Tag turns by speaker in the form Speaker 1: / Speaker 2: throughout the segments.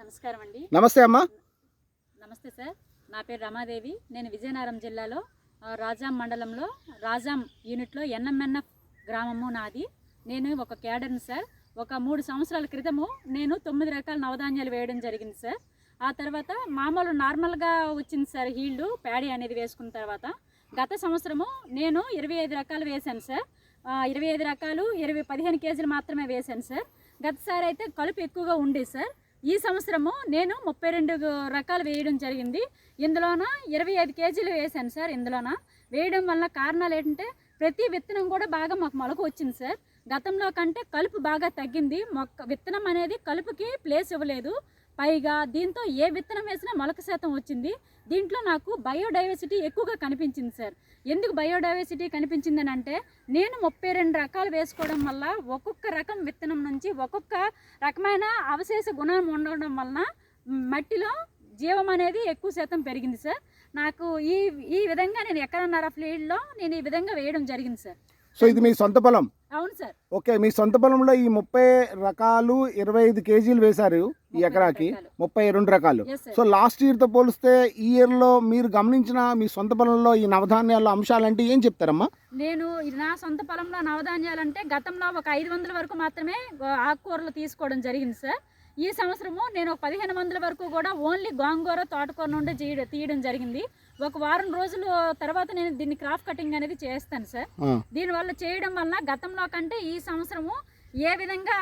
Speaker 1: నమస్కారం అండి
Speaker 2: నమస్తే అమ్మా.
Speaker 1: నమస్తే సార్. నా పేరు రమాదేవి. నేను విజయనగరం జిల్లాలో రాజాం మండలంలో రాజాం యూనిట్లో ఎన్ఎంఎన్ఎఫ్ గ్రామము నాది. నేను ఒక క్యాడర్ని సార్. ఒక మూడు సంవత్సరాల క్రితము నేను తొమ్మిది రకాల నవధాన్యాలు వేయడం జరిగింది సార్. ఆ తర్వాత మామూలు నార్మల్గా వచ్చింది సార్ హీల్డ్ ప్యాడీ అనేది వేసుకున్న తర్వాత. గత సంవత్సరము నేను ఇరవై ఐదు రకాలు వేశాను సార్. ఇరవై ఐదు రకాలు ఇరవై పదిహేను కేజీలు మాత్రమే వేశాను సార్. గతసారి అయితే కలుపు ఎక్కువగా ఉండేది సార్. ఈ సంవత్సరము నేను ముప్పై రెండు రకాలు వేయడం జరిగింది. ఇందులోన ఇరవై ఐదు కేజీలు వేశాను సార్. ఇందులోన వేయడం వల్ల కారణాలు ఏంటంటే ప్రతి విత్తనం కూడా బాగా మాకు మొలక వచ్చింది సార్. గతంలో కంటే కలుపు బాగా తగ్గింది. మొక్క విత్తనం అనేది కలుపుకి ప్లేస్ ఇవ్వలేదు. పైగా దీంతో ఏ విత్తనం వేసినా మొలక శాతం వచ్చింది. దీంట్లో నాకు బయోడైవర్సిటీ ఎక్కువగా కనిపించింది సార్. ఎందుకు బయోడైవర్సిటీ కనిపించిందని అంటే నేను ముప్పై రెండు రకాలు వేసుకోవడం వల్ల ఒక్కొక్క రకం విత్తనం నుంచి ఒక్కొక్క రకమైన అవశేష గుణం ఉండడం వలన మట్టిలో జీవం అనేది ఎక్కువ శాతం పెరిగింది సార్. నాకు ఈ ఈ విధంగా నేను ఎక్కడన్నారా ఫీల్డ్లో నేను ఈ విధంగా వేయడం జరిగింది సార్.
Speaker 2: సో ఇది మీ సొంత పొలం?
Speaker 1: అవును సార్.
Speaker 2: ఓకే మీ సొంత పొలంలో ఈ ముప్పై రకాలు ఇరవై ఐదు కేజీలు వేశారు ఈ ఎకరాకి. ముప్పై రెండు రకాలు. సో లాస్ట్ ఇయర్తో పోలిస్తే ఈ ఇయర్లో మీరు గమనించిన మీ సొంత పొలంలో ఈ నవధాన్యాల అంశాలంటే ఏం చెప్తారమ్మా?
Speaker 1: నేను ఇది నా సొంత పొలంలో నవధాన్యాలంటే గతంలో ఒక ఐదు వందల వరకు మాత్రమే ఆకుకూరలు తీసుకోవడం జరిగింది సార్. ఈ సంవత్సరము నేను ఒక పదిహేను వందల వరకు కూడా ఓన్లీ గోంగూర తోటకూర నుండి తీయడం జరిగింది. ఒక వారం రోజులు తర్వాత నేను దీన్ని క్రాఫ్ కటింగ్ అనేది చేస్తాను సార్.
Speaker 2: ఆ,
Speaker 1: దీనివల్ల చేయడం వల్ల గతంలో కంటే ఈ సంవత్సరము ఏ విధంగా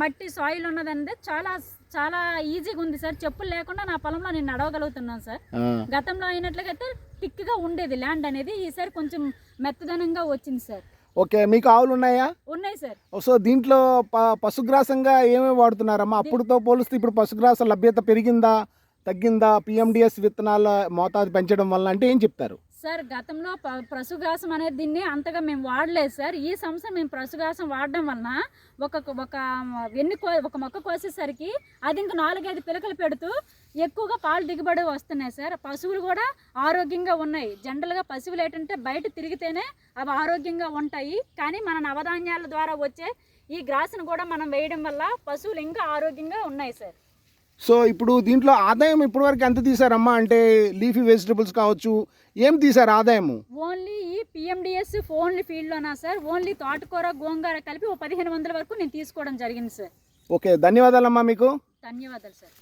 Speaker 1: మట్టి సాయిల్ ఉన్నదనేది చాలా చాలా ఈజీగా ఉంది సార్. చెప్పులు లేకుండా నా పొలంలో నేను నడవగలుగుతున్నాను సార్. గతంలో అయినట్లయితే థిక్గా ఉండేది. ల్యాండ్ అనేది ఈసారి కొంచెం మెత్తదనంగా వచ్చింది సార్.
Speaker 2: ఓకే మీకు ఆవులు ఉన్నాయా?
Speaker 1: ఉన్నాయి సార్.
Speaker 2: సో దీంట్లో పశుగ్రాసంగా ఏమేమి వాడుతున్నారమ్మా? అప్పుడుతో పోలిస్తే ఇప్పుడు పశుగ్రాస లభ్యత పెరిగిందా? తగ్గిందా? పిఎండిఎస్ విత్తనాల మోతాదు పెంచడం వల్ల అంటే ఏం చెప్తారు?
Speaker 1: సార్ గతంలో ప- పశుగ్రాసం అనేది దీన్ని అంతగా మేము వాడలేదు సార్. ఈ సంవత్సరం మేము పశుగ్రాసం వాడడం వలన ఒక ఒక ఎన్ని కో ఒక మొక్క కోసేసరికి అది ఇంకా నాలుగైదు పిలకలు పెడుతూ ఎక్కువగా పాలు దిగుబడి వస్తున్నాయి సార్. పశువులు కూడా ఆరోగ్యంగా ఉన్నాయి. జనరల్గా పశువులు ఏంటంటే బయట తిరిగితేనే అవి ఆరోగ్యంగా ఉంటాయి. కానీ మన నవధాన్యాల ద్వారా వచ్చే ఈ గ్రాసును కూడా మనం వేయడం వల్ల పశువులు ఇంకా ఆరోగ్యంగా ఉన్నాయి సార్.
Speaker 2: సో ఇప్పుడు దీంట్లో ఆదాయం ఇప్పటివరకు ఎంత తీసారమ్మా అంటే లీఫీ వెజిటబుల్స్ కావచ్చు ఏం తీసారు ఆదాయము?
Speaker 1: ఓన్లీ ఈ పిఎండిఎస్ ఓన్లీ ఫీల్డ్లోనా సార్? ఓన్లీ తోటకూర గోంగూర కలిపి ఓ పదిహేను వందల వరకు నేను తీసుకోవడం జరిగింది సార్.
Speaker 2: ఓకే ధన్యవాదాలమ్మా మీకు.
Speaker 1: ధన్యవాదాలు సార్.